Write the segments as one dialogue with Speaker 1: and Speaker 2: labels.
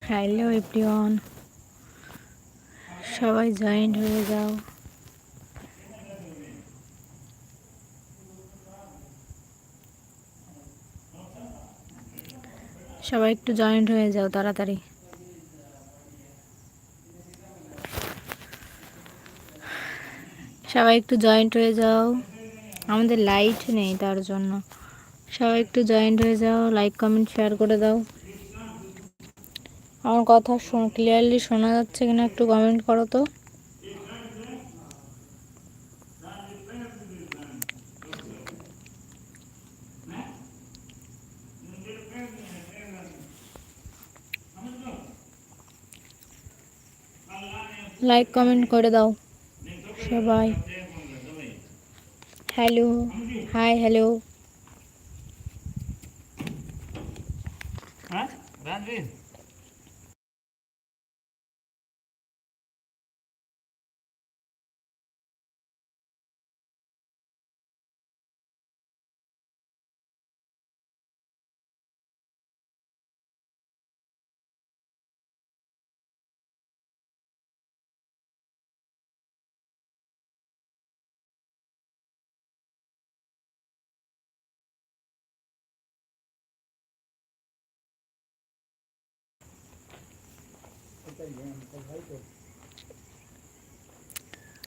Speaker 1: Hello everyone. সবাই joint হয়ে যাও। সবাই একটু জয়েন্ট হয়ে যাও তাড়াতাড়ি। সবাই একটু জয়েন্ট হয়ে যাও। আমাদের লাইট নেই তার জন্য। সবাই একটু জয়েন্ট হয়ে যাও, লাইক, কমেন্ট, শেয়ার করে দাও। আমার কথা ক্লিয়ারলি শোনা যাচ্ছে কিনা একটু কমেন্ট করো তো। লাইক কমেন্ট করে দাও। সবাই। হ্যালো হাই হ্যালো
Speaker 2: হ্যাঁ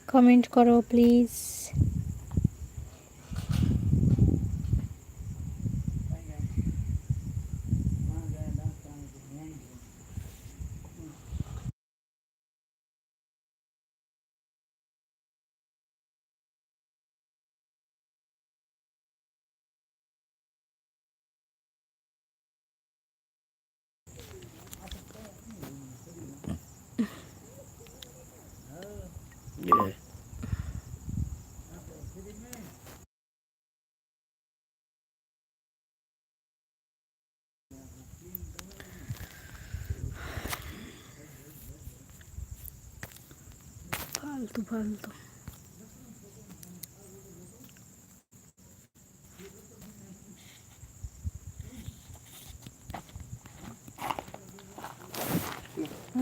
Speaker 1: কমেন্ট করো প্লিজ ফালতু ফালতু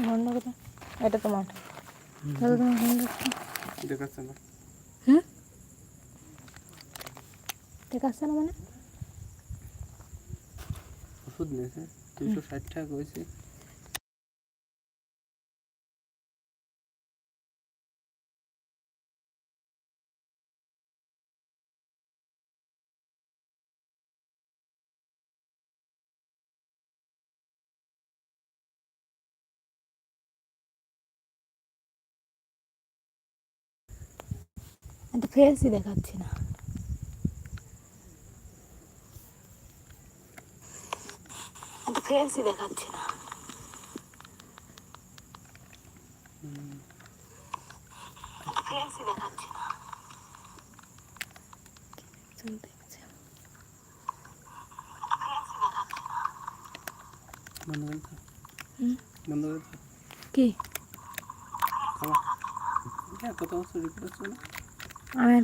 Speaker 1: বন্ধ এটা তোমার তাহলে তোমার বন্ধ।
Speaker 2: দেখাচ্ছে না।
Speaker 1: হুম? দেখাচ্ছে না মানে?
Speaker 2: ওষুধ নিয়েছে। দুশো ষাট টাকা করেছি।
Speaker 1: তো ফেসই দেখাচ্ছি না। ফেসই দেখাচ্ছি না।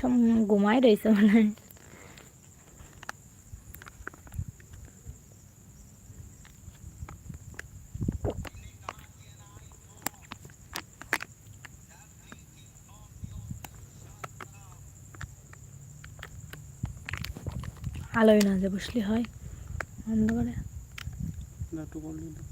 Speaker 1: সব ঘুমাই রয়েছে মনে হয় আলোয় না যে বসলে হয় অন্ধকারে
Speaker 2: না, একটু বললি না।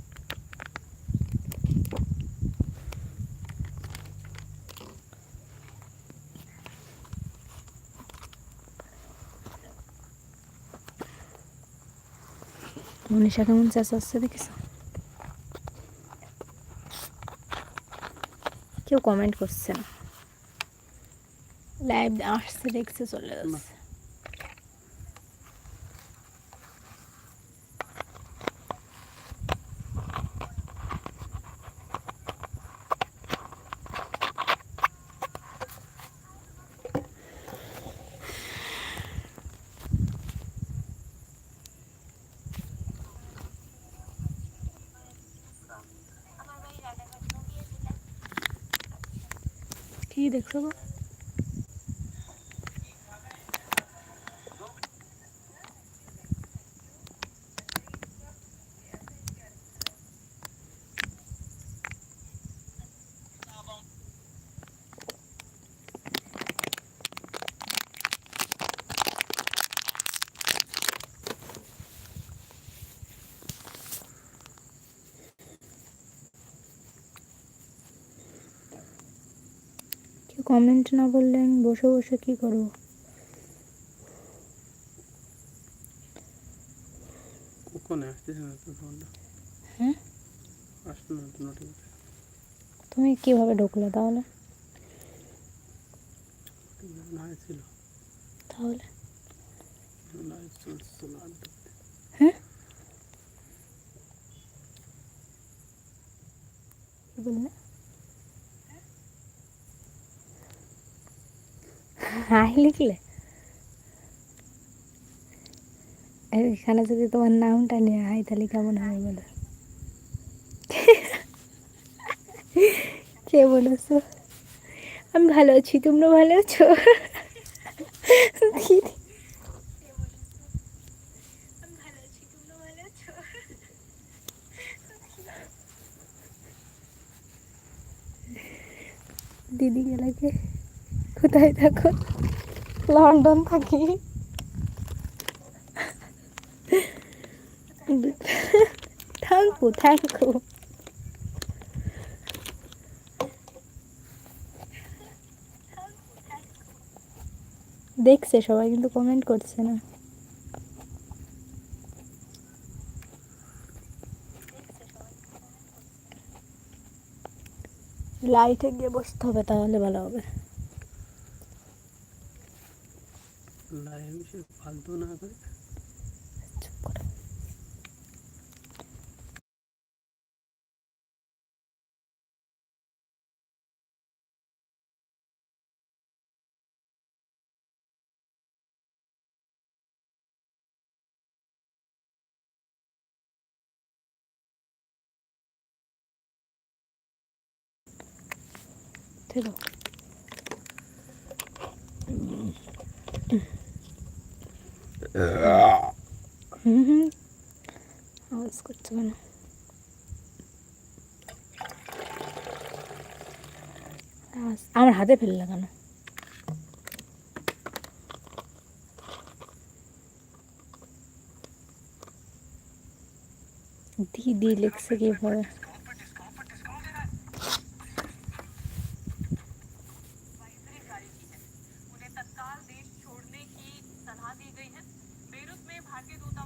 Speaker 1: মনীষা কেমন চেঁচাচ্ছে দেখিস? কেউ কমেন্ট করছে না। লাইভ আসছে দেখছে চলে যাচ্ছে। কি দেখছ কমেন্ট না বললে আমি বসে বসে কি করব? হ্যাঁ? তুমি কীভাবে ঢুকলে তাহলে? তাহলে? হ্যাঁ? বললে? হাই লিখলে? এখানে যদি তোমার নামটা নিয়ে হাই, তাহলে কেমন হবে বলো? কে বলেছ আমি ভালো আছি, তোমরা ভালো আছো? দিদি। দিদি গেলাকে কোথায় থাকো লন্ডন থাকি। দেখছে সবাই, কিন্তু কমেন্ট করছে না। লাইটে গিয়ে বসতে হবে, তাহলে ভালো হবে।
Speaker 2: লাইভ সে ফালতু না করে
Speaker 1: চুপ করো থেকো হুম করতে হবে না আমার হাতে ফেলে লাগানো দিদি লিখছে
Speaker 3: কি পড়ে भारतीय दूतावास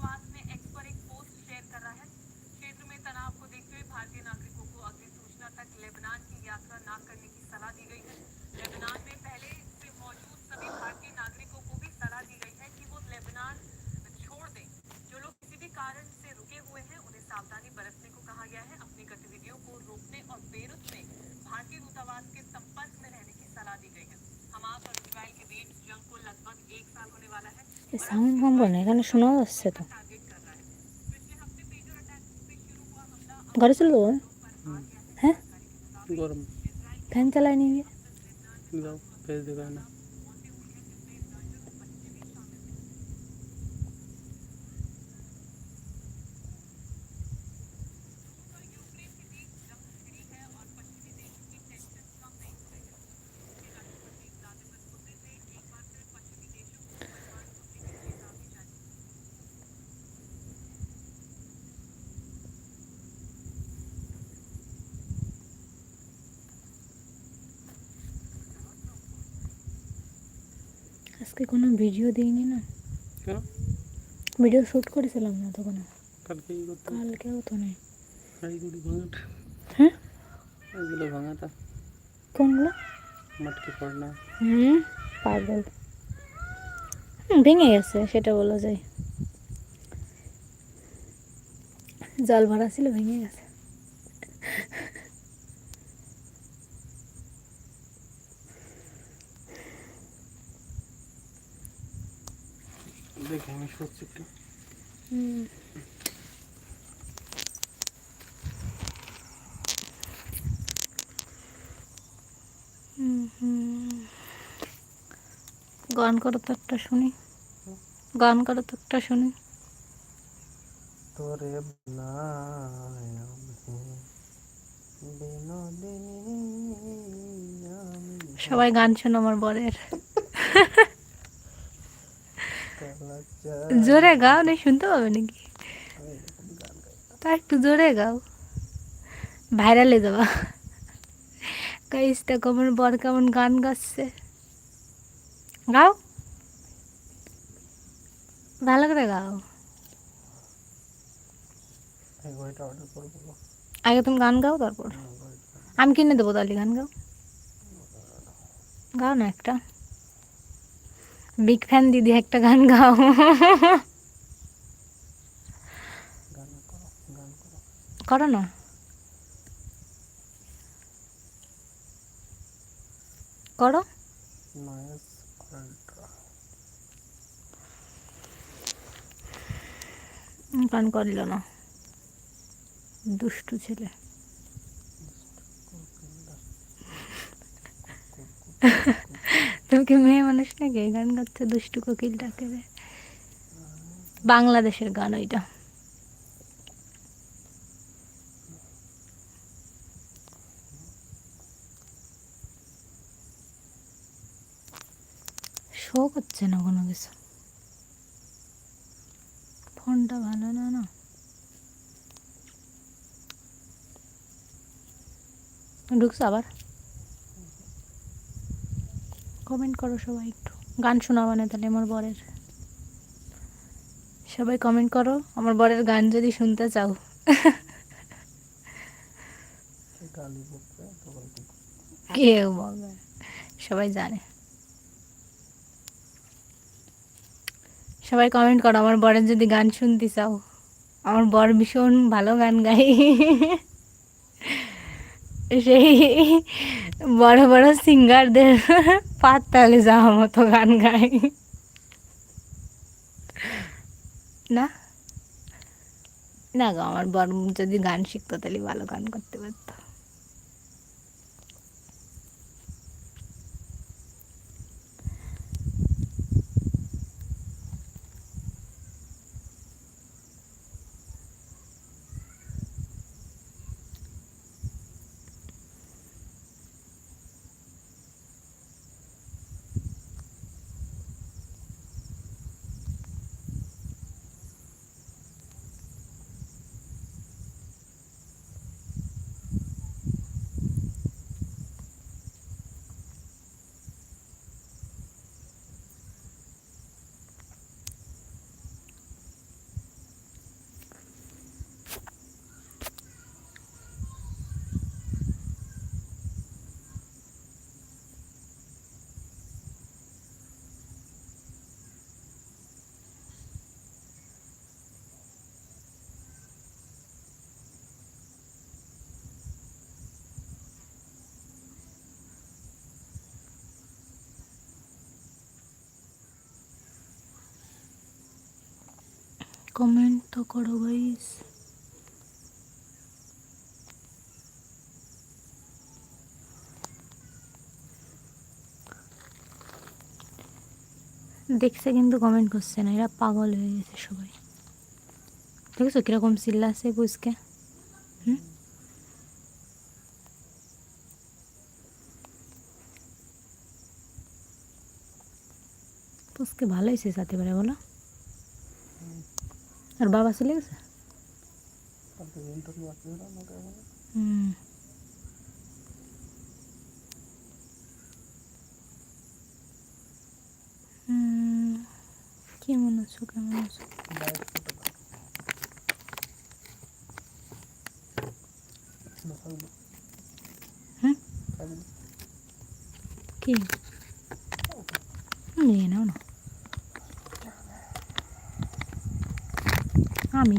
Speaker 1: সাউন্ড কম্বল না এখানে শোনা যাচ্ছে তো। গাড়ি চলে যাব? হ্যাঁ?
Speaker 2: গরম।
Speaker 1: ফ্যান চালায় নিয়ে
Speaker 2: যাও না।
Speaker 1: আজকে কোনো ভিডিও দিইনি না।
Speaker 2: কেন?
Speaker 1: ভিডিও শ্যুট করেছিলাম না তখন।
Speaker 2: কালকে
Speaker 1: কালকেও তো নেই
Speaker 2: এইগুলি ভাঙাটা
Speaker 1: হ্যাঁ?
Speaker 2: ভাঙাটা
Speaker 1: কোনগুলো?
Speaker 2: মাটকে পড়না
Speaker 1: হুম পাগল। ভেঙে গেছে সেটা বলা যায়। জল ভরা ছিল ভেঙে গেছে।
Speaker 2: দেখে আমি একটু।
Speaker 1: গান করো তো একটা শুনি। গান করো তো একটা শুনি।
Speaker 2: তোরে
Speaker 1: সবাই গান শোনো আমার বরের। জোরে গাও না, শুনতে পাবে নাকি? তা একটু জোরে গাও। ভাইরালে যাবা। গাইস দেখো আমার বর কেমন গান গাচ্ছে। গাও। ভালো করে গাও। আগে তুমি গান গাও তারপর। আমি কিনে দেবো তাহলে গান গাও। গাও না একটা। বিগ ফ্যান দিদি একটা গান গাও।
Speaker 2: করো
Speaker 1: না। করো। গান করল না। দুষ্টু ছেলে। তুমি মেয়ে মানুষ নাকি গান গাচ্ছে, দুষ্টু কোকিল ডাকে বাংলাদেশের গান ওইটা। শো করছে না কোনো কিছু? ফোনটা ভালো না না? ঢুকছো আবার? কমেন্ট করো সবাই একটু। গান শোনাবা না তাহলে আমার বরের। সবাই কমেন্ট করো, আমার বরের গান যদি শুনতে চাও। কেউ সবাই জানে। সবাই কমেন্ট করো, আমার বরের যদি গান শুনতে চাও। আমার বর ভীষণ ভালো গান গায়। সেই বড় বড় সিঙ্গারদের পাতালে যাওয়া মতো গান গায় না না গো আমার বর যদি গান শিখতো তাহলে ভালো গান করতে পারতো কমেন্ট তো করো গাইস দেখছে কিন্তু কমেন্ট করছে না, এরা পাগল হয়ে গেছে সবাই। দেখেছ কীরকম চিল্লাছে বুঝকে হুম? ভালো হয়েছে সাথে পারে বলো। আর বাবা চলে গেছে
Speaker 2: কালকে ইন্টারভিউ আছে না আমাকে আমার
Speaker 1: হুম হুম, কেমন আছো কেমন আছো
Speaker 2: ডায়েট ফটো দাও দেখাবি না
Speaker 1: হুম?
Speaker 2: খাবি না?
Speaker 1: কি নিয়ে নাও না আমি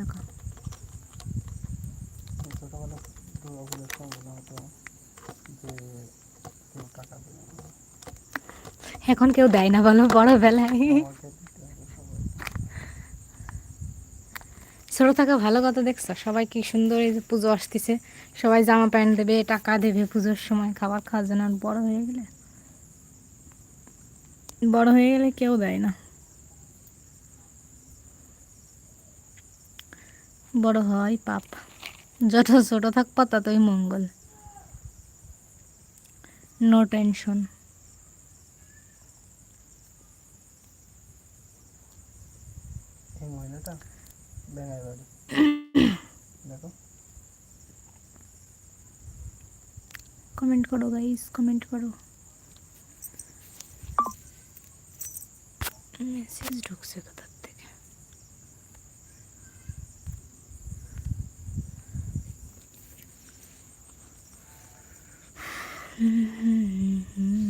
Speaker 1: টাকা। এখন কেউ দেয় না বলো বড় বেলায়
Speaker 2: আমাকে দিতে হবে সবাই
Speaker 1: ছোট থাকা ভালো কথা দেখছ? সবাই কি সুন্দর এই যে পুজো আসতেছে। সবাই জামা প্যান্ট দেবে, টাকা দেবে পুজোর সময়, খাবার খাওয়ার জন্য বড় হয়ে গেলে? বড় হয়ে গেলে কেউ দেয় না। বড় হয় পাপ। যত ছোট থাকবা ততই মঙ্গল। নো টেনশন কমেন্ট করো গাইস কমেন্ট করো। মেসেজ ঢুকছে কোথার Mm-hmm.